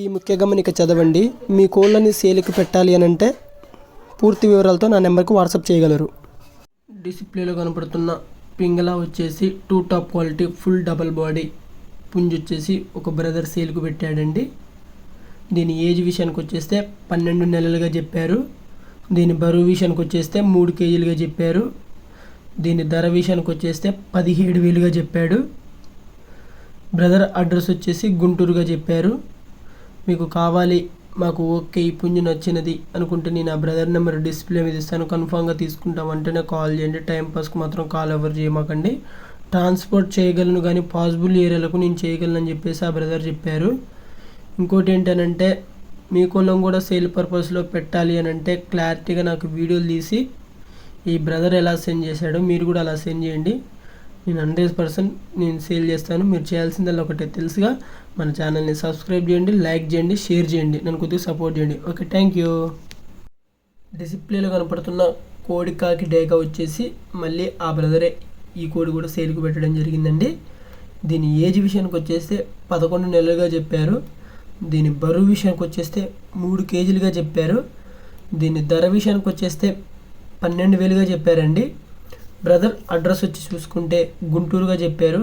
ఈ ముఖ్య గమనిక చదవండి. మీ కోళ్ళని సేల్కి పెట్టాలి అని అంటే పూర్తి వివరాలతో నా నెంబర్కి వాట్సాప్ చేయగలరు. డిస్ప్లేలో కనపడుతున్న పింగళ వచ్చేసి two top quality full double body Punj వచ్చేసి ఒక బ్రదర్ సేల్కు పెట్టాడండి. దీని ఏజ్ విషయానికి వచ్చేస్తే పన్నెండు నెలలుగా చెప్పారు. దీని బరువు విషయానికి వచ్చేస్తే మూడు కేజీలుగా చెప్పారు. దీని ధర విషయానికి వచ్చేస్తే పదిహేడు వేలుగా చెప్పాడు. బ్రదర్ అడ్రస్ వచ్చేసి గుంటూరుగా చెప్పారు. మీకు కావాలి మాకు ఓకే ఈ పుంజు నచ్చినది అనుకుంటే నేను ఆ బ్రదర్ నెంబర్ డిస్ప్లే మీద ఇస్తాను కన్ఫామ్గా తీసుకుంటాం. అంటేనే కాల్ చేయండి టైంపాస్కి మాత్రం కాల్ ఎవరు చేయమాకండి. ట్రాన్స్పోర్ట్ చేయగలను కానీ పాసిబుల్ ఏరియాలకు నేను చేయగలను అని చెప్పేసి ఆ బ్రదర్ చెప్పారు. ఇంకోటి ఏంటనంటే మీ కులం కూడా సేల్ పర్పస్లో పెట్టాలి అని అంటే క్లారిటీగా నాకు వీడియోలు తీసి ఈ బ్రదర్ ఎలా సెండ్ చేశాడో మీరు కూడా అలా సెండ్ చేయండి. నేను హండ్రెడ్ పర్సెంట్ నేను సేల్ చేస్తాను. మీరు చేయాల్సిందల్లా ఒకటే తెలుసుగా. మన ఛానల్ని సబ్స్క్రైబ్ చేయండి లైక్ చేయండి షేర్ చేయండి. నన్ను కొద్దిగా సపోర్ట్ చేయండి. Okay thank you. డిసిప్లేలో కనపడుతున్న కోడి కాకి డేగా వచ్చేసి మళ్ళీ ఆ బ్రదరే ఈ కోడి కూడా సేల్కి పెట్టడం జరిగిందండి. దీని ఏజ్ విషయానికి వచ్చేస్తే పదకొండు నెలలుగా చెప్పారు. దీని బరువు విషయానికి వచ్చేస్తే మూడు కేజీలుగా చెప్పారు. దీని ధర విషయానికి వచ్చేస్తే పన్నెండు వేలుగా చెప్పారండి. బ్రదర్ అడ్రస్ వచ్చి చూసుకుంటే గుంటూరుగా చెప్పారు.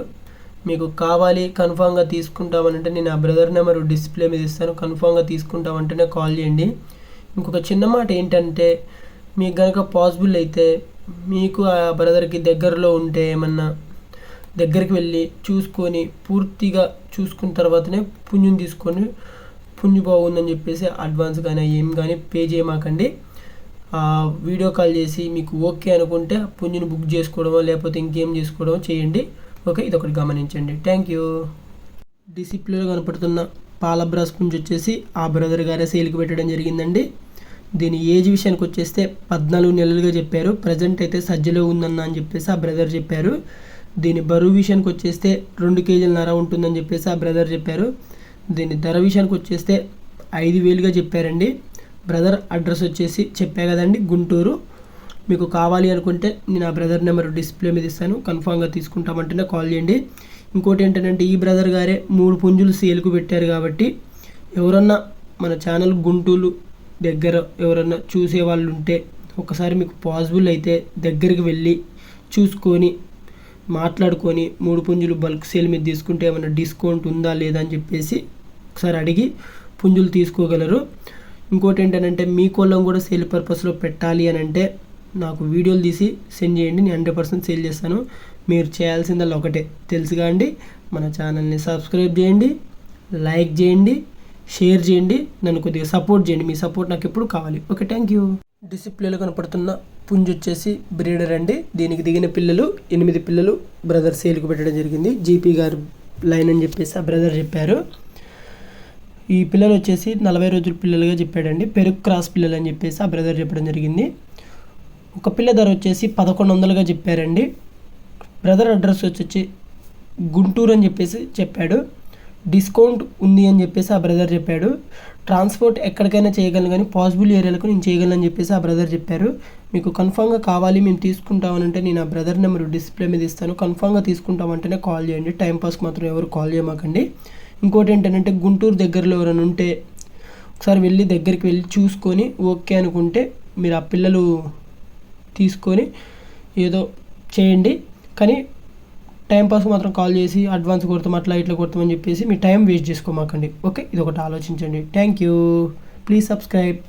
మీకు కావాలి కన్ఫామ్గా తీసుకుంటామంటే నేను ఆ బ్రదర్ నెంబర్ డిస్ప్లే మీద ఇస్తాను. కన్ఫామ్గా తీసుకుంటామంటేనే కాల్ చేయండి. ఇంకొక చిన్న మాట ఏంటంటే మీకు కనుక పాసిబుల్ అయితే మీకు ఆ బ్రదర్కి దగ్గరలో ఉంటే ఏమన్నా దగ్గరికి వెళ్ళి చూసుకొని పూర్తిగా చూసుకున్న తర్వాతనే పుణ్యం తీసుకొని పుంజు బాగుందని చెప్పేసి అడ్వాన్స్ కానీ ఏం కానీ పే చేయమాకండి. వీడియో కాల్ చేసి మీకు ఓకే అనుకుంటే పుంజుని బుక్ చేసుకోవడమో లేకపోతే ఇంకేం చేసుకోవడమో చేయండి. ఓకే ఇది ఒకటి గమనించండి థ్యాంక్ యూ డిసిప్లేలో కనపడుతున్న పాలబ్రాస్ పుంజ్ పుంజు వచ్చేసి ఆ బ్రదర్ గారే సేల్కి పెట్టడం జరిగిందండి. దీని ఏజ్ విషయానికి వచ్చేస్తే పద్నాలుగు నెలలుగా చెప్పారు. ప్రజెంట్ అయితే సజ్జలో ఉందన్న అని చెప్పేసి ఆ బ్రదర్ చెప్పారు. దీని బరువు విషయానికి వచ్చేస్తే రెండు కేజీల నర ఉంటుందని చెప్పేసి ఆ బ్రదర్ చెప్పారు. దీని ధర విషయానికి వచ్చేస్తే ఐదు వేలుగా చెప్పారండి. బ్రదర్ అడ్రస్ వచ్చేసి చెప్పా కదండి గుంటూరు. మీకు కావాలి అనుకుంటే నేను ఆ బ్రదర్ నెంబర్ డిస్ప్లే మీద ఇస్తాను కన్ఫామ్గా తీసుకుంటామంటేనే కాల్ చేయండి. ఇంకోటి ఏంటంటే ఈ బ్రదర్ గారే మూడు పుంజులు సేల్కు పెట్టారు కాబట్టి ఎవరన్నా మన ఛానల్ గుంటూరు దగ్గర ఎవరన్నా చూసే వాళ్ళు ఉంటే ఒకసారి మీకు పాసిబుల్ అయితే దగ్గరికి వెళ్ళి చూసుకొని మాట్లాడుకొని మూడు పుంజులు బల్క్ సేల్ మీద తీసుకుంటే ఏమైనా డిస్కౌంట్ ఉందా లేదా అని చెప్పేసి ఒకసారి అడిగి పుంజులు తీసుకోగలరు. ఇంకోటి ఏంటంటే మీ కోళ్ళం కూడా సేల్ పర్పస్లో పెట్టాలి అని అంటే నాకు వీడియోలు తీసి సెండ్ చేయండి నేను హండ్రెడ్ పర్సెంట్ సేల్ చేస్తాను. మీరు చేయాల్సిందల్లా ఒకటే. తెలుసుగా అండి? మన ఛానల్ని సబ్స్క్రైబ్ చేయండి లైక్ చేయండి షేర్ చేయండి నన్ను కొద్దిగా సపోర్ట్ చేయండి. మీ సపోర్ట్ నాకు ఎప్పుడు కావాలి. Okay thank you. డిసిప్లేలో కనపడుతున్న పుంజ్ వచ్చేసి బ్రీడర్ అండి. దీనికి దిగిన పిల్లలు ఎనిమిది పిల్లలు బ్రదర్ సేల్కి పెట్టడం జరిగింది. జీపీ గారు లైన్ అని చెప్పేసి ఆ బ్రదర్ చెప్పారు. ఈ పిల్లలు వచ్చేసి నలభై రోజుల పిల్లలుగా చెప్పాడండి. పెరుగు క్రాస్ పిల్లలు అని చెప్పేసి ఆ బ్రదర్ చెప్పడం జరిగింది. ఒక పిల్ల ధర వచ్చేసి పదకొండు వందలుగా చెప్పారండి. బ్రదర్ అడ్రస్ వచ్చి గుంటూరు అని చెప్పేసి చెప్పాడు. డిస్కౌంట్ ఉంది అని చెప్పేసి ఆ బ్రదర్ చెప్పాడు. ట్రాన్స్పోర్ట్ ఎక్కడికైనా చేయగలను కానీ పాసిబుల్ ఏరియాలకు నేను చేయగలను అని చెప్పేసి ఆ బ్రదర్ చెప్పారు. మీకు కన్ఫామ్గా కావాలి మేము తీసుకుంటామనంటే నేను ఆ బ్రదర్ నెంబర్ డిస్ప్లే మీద ఇస్తాను. కన్ఫామ్గా తీసుకుంటామంటేనే కాల్ చేయండి. టైంపాస్కి మాత్రం ఎవరు కాల్ చేయమాకండి. ఇంకోటి ఏంటంటే గుంటూరు దగ్గరలో ఎవరైనా ఉంటే ఒకసారి వెళ్ళి దగ్గరికి వెళ్ళి చూసుకొని ఓకే అనుకుంటే మీరు ఆ పిల్లలు తీసుకొని ఏదో చేయండి. కానీ టైం పాస్ మాత్రం కాల్ చేసి అడ్వాన్స్ కొడతాం అట్లా ఇట్లా కొడతామని చెప్పేసి మీ టైం వేస్ట్ చేసుకోమాకండి. ఓకే? ఇది ఒకటి ఆలోచించండి. Thank you. Please subscribe.